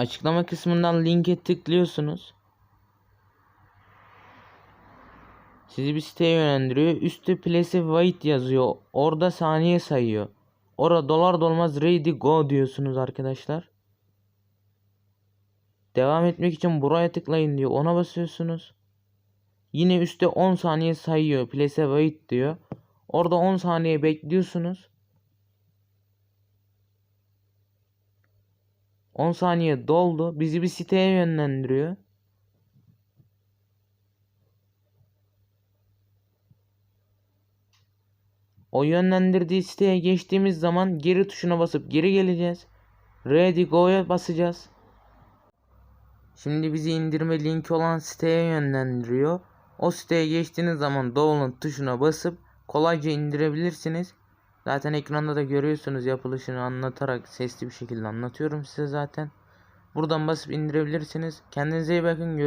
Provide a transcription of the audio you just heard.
Açıklama kısmından linke tıklıyorsunuz. Sizi bir siteye yönlendiriyor. Üstte place wait yazıyor. Orada saniye sayıyor. Orada dolar dolmaz ready go diyorsunuz arkadaşlar. Devam etmek için buraya tıklayın diyor. Ona basıyorsunuz. Yine üstte 10 saniye sayıyor. Place wait diyor. Orada 10 saniye bekliyorsunuz. 10 saniye doldu. Bizi bir siteye yönlendiriyor. O yönlendirdiği siteye geçtiğimiz zaman geri tuşuna basıp geri geleceğiz. Ready Go'ya basacağız. Şimdi bizi indirme linki olan siteye yönlendiriyor. O siteye geçtiğiniz zaman download tuşuna basıp kolayca indirebilirsiniz. Zaten ekranda da görüyorsunuz yapılışını anlatarak sesli bir şekilde anlatıyorum size zaten. Buradan basıp indirebilirsiniz. Kendinize iyi bakın.